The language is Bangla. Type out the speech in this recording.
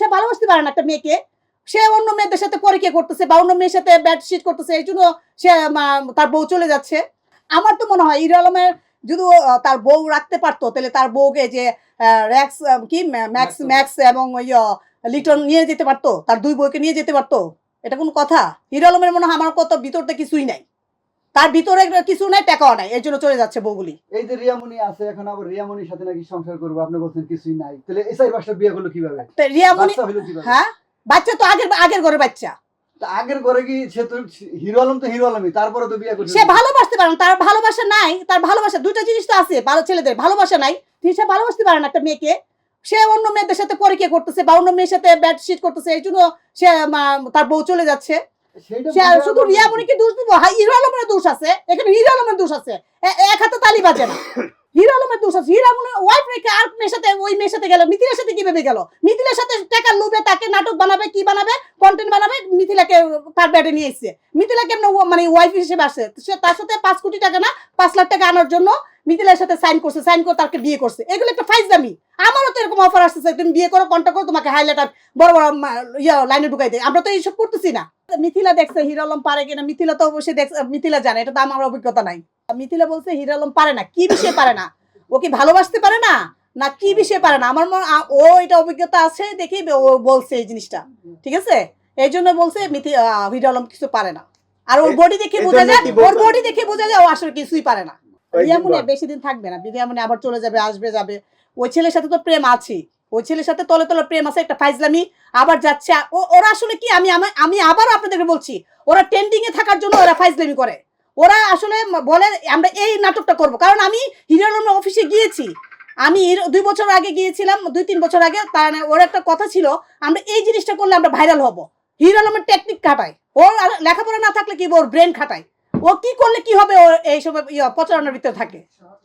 সে ভালোবাসতে পারে না একটা মেয়েকে সে অন্য মেয়েদের সাথে পরীক্ষা করতেছে বা অন্য মেয়ের সাথে ব্যাটশিট করতেছে এই জন্য সে তার বউ চলে যাচ্ছে। আমার তো মনে হয় হিরো আলমের যদি তার বউ রাখতে পারতো তাহলে তার বউকে যে র্যাক্স কি ম্যাক্স ম্যাক্স। এবং ওই লিটন নিয়ে যেতে পারতো তার দুই বউকে নিয়ে যেতে পারতো এটা কোনো কথা? হিরো আলমের মনে হয় আমার কত ভিতরতে কিছুই নাই। তার ভিতরে কিছু নাই টাকাও নাই এর জন্য চলে যাচ্ছে বউগুলি। এই যে রিয়ামণি আছে এখন আবার রিয়ামণির সাথে নাকি সংসার করব আপনি বলছেন কিছুই নাই। তাহলে এসআই বাসা বিয়ে করল কীভাবে? তো রিয়ামণি বাচ্চা হলো কীভাবে? হ্যাঁ বাচ্চা তো আগের আগের ঘরে বাচ্চা। তা আগের ঘরে কি সে তো হিরো আলম তো হিরো আলমই তারপরে তো বিয়ে করছে। সে ভালোবাসতে পারে না তার ভালোবাসা নাই তার ভালোবাসা দুটো জিনিস তো আছে ভালো ছেলেদের ভালোবাসা নাই সে ভালোবাসতে পারে না একটা মেয়েকে। সে অন্য মেয়েদের সাথে পরীক্ষা করতেছে বা অন্য মেয়ের সাথে ব্যাটশিট করতেছে এই জন্য সে তার বউ চলে যাচ্ছে। শুধু রিয়ামণিকে দোষ দিব? হ্যাঁ হিরো আলমের দোষ আছে। এখানে হিরো আলমের দোষ আছে। এক হাতে তালি বাজে না। হিরো আলমের দোষ আছে। হিরো আলমের ওয়াইফ রেখে আর মেয়ের সাথে ওই মেয়ের সাথে গেল? মিথিলার সাথে কীভাবে গেল? মিথিলার সাথে টাকা লোভে তাকে নাটক বানাবে কি বানাবে? কন্টেন্ট বানাবে মিথিলাকে তার ব্যাটে নিয়ে এসছে। মিথিলা কেমন মানে ওয়াইফ হিসেবে আসে? সে তার সাথে পাঁচ কোটি টাকা না পাঁচ লাখ টাকা আনার জন্য মিথিলার সাথে সাইন করছে সাইন করে তাকে বিয়ে করছে। এগুলো একটা ফাইজদামি আমারও তো এরকম অফার আসতেছে তুমি বিয়ে করো কন্ট্যাক্ট করো তোমাকে হাইলাইটার বড় বড় ইয়া লাইনে ঢুকাই দেয়। আমরা তো এইসব করতেছি না। মিথিলা দেখছে হিরো আলম পারে কিনা মিথিলা তো অবশ্যই দেখছে মিথিলা জানে এটা তো আমার অভিজ্ঞতা নাই। মিথিলা বলছে হিরো আলম পারে না কি বিষয়ে পারে না? ও কি ভালোবাসতে পারে না? না কি বিষয়ে পারে না? আমার মনে ও এটা অভিজ্ঞতা আছে দেখেই ও বলছে এই জিনিসটা। ঠিক আছে? এই জন্য বলছে মিথি আহ, হিরো আলম কিছু পারে না। আর ওর বডি দেখে বোঝা যায় ওর বডি দেখে বোঝা যায় ও আসলে কিছুই পারে না। কয়েকদিন বেশি দিন থাকবে না রিয়ামনি আবার চলে যাবে আসবে যাবে। ওই ছেলের সাথে তো প্রেম আছে ওই ছেলের সাথে তলে তলে প্রেম আছে একটা ফাইজলামি আবার যাচ্ছে। ওরা আসলে কি আমি আমি- আবারও আপনাদেরকে বলছি ওরা ট্রেন্ডিং এ থাকার জন্য ওরা ফাইজলামি করে। ওরা আসলে বলে আমরা এই নাটকটা করব। কারণ আমি হিরো অফিসে গিয়েছি। আমি দুই বছর আগে গিয়েছিলাম দুই তিন বছর আগে তার ওর একটা কথা ছিল আমরা এই জিনিসটা করলে আমরা ভাইরাল হব। হিরো আলমের টেকনিক খাটায়। ওর লেখাপড়া না থাকলে কি ওর ব্রেন খাটায়। ও কি করলে কি হবে ও এইসব ইয়ে, প্রচারণার ভিতরে থাকে?